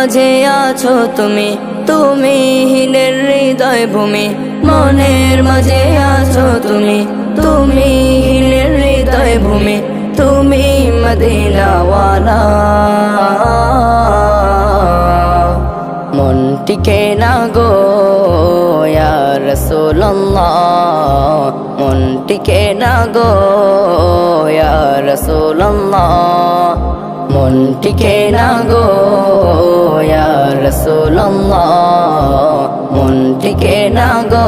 মাঝে আছো তুমি তুমি হীনের হৃদয় ভূমি। মনের মাঝে আছো তুমি তুমি হীনের হৃদয় ভূমি। তুমি মদিনাওয়ালা। মন টিকে না গো রাসূলুল্লাহ? মন টিকে না গো রাসূলুল্লাহ? মন টিকে না গো রাসূলুল্লাহ। না গো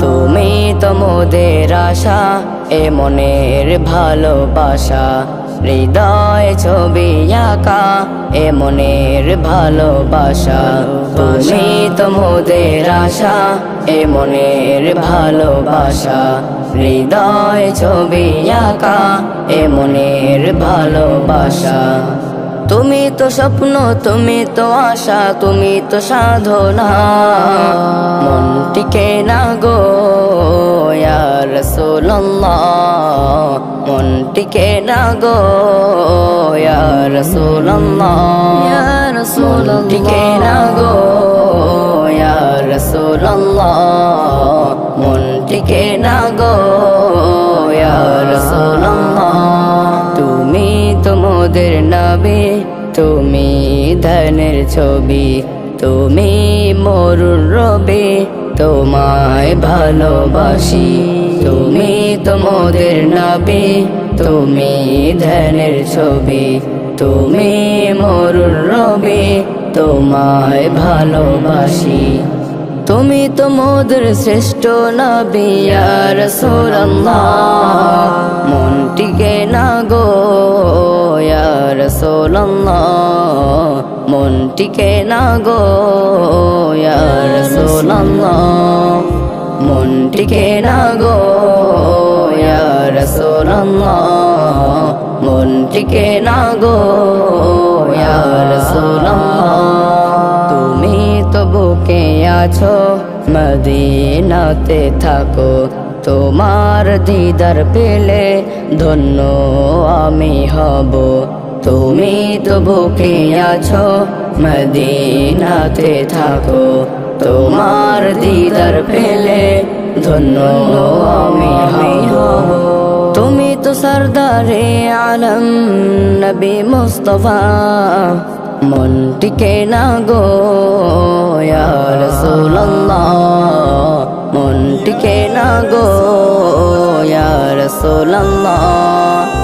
তুমি তো মোদের আশা, এ মনের ভালোবাসা। হৃদয় ছবি আঁকা, এ মনের ভালোবাসা। তুমি তো মোদের আশা, এ মনের ভালোবাসা। হৃদয় ছবি আঁকা, এ মনের ভালোবাসা। তুমি তো স্বপ্ন তুমি তো আশা তুমি তো সাধনা। মন টিকে না গো রাসূলুল্লাহ। মন টিকে না গো রাসূলুল্লাহ। ইয়া রাসূলুল্লাহ। টিকে না গো রাসূলুল্লাহ। মন টিকে না গো রাসূলুল্লাহ। তুমি তোমাদের নবী। তুমি ধনের ছবি, তুমি মরুর রবি, তোমায় ভালোবাসি। তুমি তো মোদের নবী, তুমি ধনের ছবি, তুমি মরুর রবি, তোমায় ভালোবাসি। তুমি তো মোদের শ্রেষ্ঠ নবিয়া রসোল্লাহ মন টিকে না গো রসোল্লাহ, মন টিকে না গো রসোল্লাহ, মন টিকে না গো রসোল্লাহ, মন টিকে না গো রসোল্লাহ। তুমি তো বুকে আছো, মদিনাতে থাকো, তোমার দিদার পেলে ধন্য আমি হব। তুমি তো বুকে আছো? মদিনাতে থাকো। তোমার দিদার পেলে ধন্য আমি তুমি তো সরদারে আলম নবী মুস্তফা। মন টিকে না গো, ইয়া রাসূলুল্লাহ?